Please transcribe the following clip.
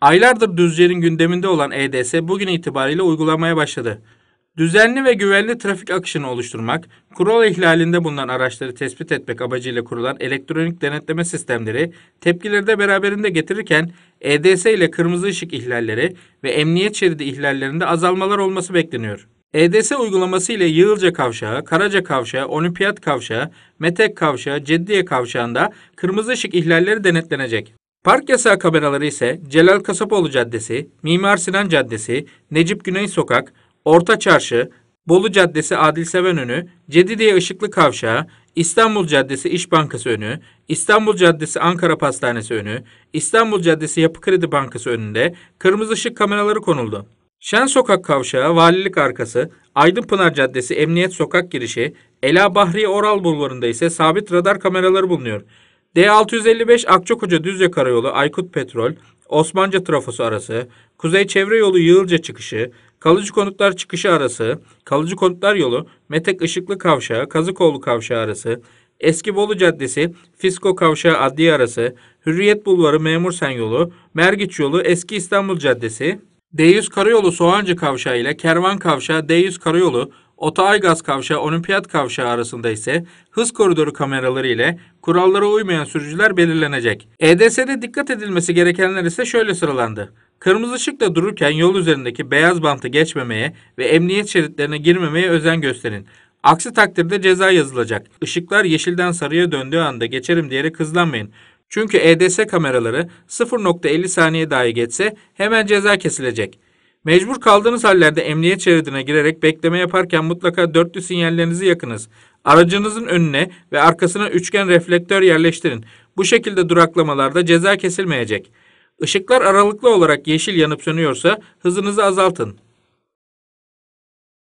Aylardır Düzce'nin gündeminde olan EDS bugün itibariyle uygulamaya başladı. Düzenli ve güvenli trafik akışını oluşturmak, kural ihlalinde bulunan araçları tespit etmek amacıyla kurulan elektronik denetleme sistemleri tepkileri de beraberinde getirirken EDS ile kırmızı ışık ihlalleri ve emniyet şeridi ihlallerinde azalmalar olması bekleniyor. EDS uygulaması ile Yığılca Kavşağı, Karaca Kavşağı, Olimpiyat Kavşağı, Metek Kavşağı, Ceddiye Kavşağı'nda kırmızı ışık ihlalleri denetlenecek. Park yasağı kameraları ise Celal Kasapoğlu Caddesi, Mimar Sinan Caddesi, Necip Güney Sokak, Orta Çarşı, Bolu Caddesi Adil Seven önü, Cedidiye Işıklı Kavşağı, İstanbul Caddesi İş Bankası önü, İstanbul Caddesi Ankara Pastanesi önü, İstanbul Caddesi Yapı Kredi Bankası önünde kırmızı ışık kameraları konuldu. Şen Sokak Kavşağı, Valilik Arkası, Aydınpınar Caddesi Emniyet Sokak Girişi, Ela Bahriye Oral Bulvarı'nda ise sabit radar kameraları bulunuyor. D655 Akçakoca Düzce Karayolu Aykut Petrol, Osmanca Trafosu arası, Kuzey Çevre Yolu Yığılca çıkışı, Kalıcı Konutlar çıkışı arası, Kalıcı Konutlar Yolu, Metek Işıklı Kavşağı, Kazıkoğlu Kavşağı arası, Eski Bolu Caddesi, Fisko Kavşağı Adliye arası, Hürriyet Bulvarı Memur Sen Yolu, Mergiç Yolu, Eski İstanbul Caddesi, D100 Karayolu Soğancı Kavşağı ile Kervan Kavşağı D100 Karayolu, Otoaygaz Kavşağı Olimpiyat Kavşağı arasında ise hız koridoru kameraları ile kurallara uymayan sürücüler belirlenecek. EDS'de dikkat edilmesi gerekenler ise şöyle sıralandı. Kırmızı ışıkta dururken yol üzerindeki beyaz bantı geçmemeye ve emniyet şeritlerine girmemeye özen gösterin. Aksi takdirde ceza yazılacak. Işıklar yeşilden sarıya döndüğü anda geçerim diyerek hızlanmayın. Çünkü EDS kameraları 0.50 saniye dahi geçse hemen ceza kesilecek. Mecbur kaldığınız hallerde emniyet şeridine girerek bekleme yaparken mutlaka dörtlü sinyallerinizi yakınız. Aracınızın önüne ve arkasına üçgen reflektör yerleştirin. Bu şekilde duraklamalarda ceza kesilmeyecek. Işıklar aralıklı olarak yeşil yanıp sönüyorsa hızınızı azaltın.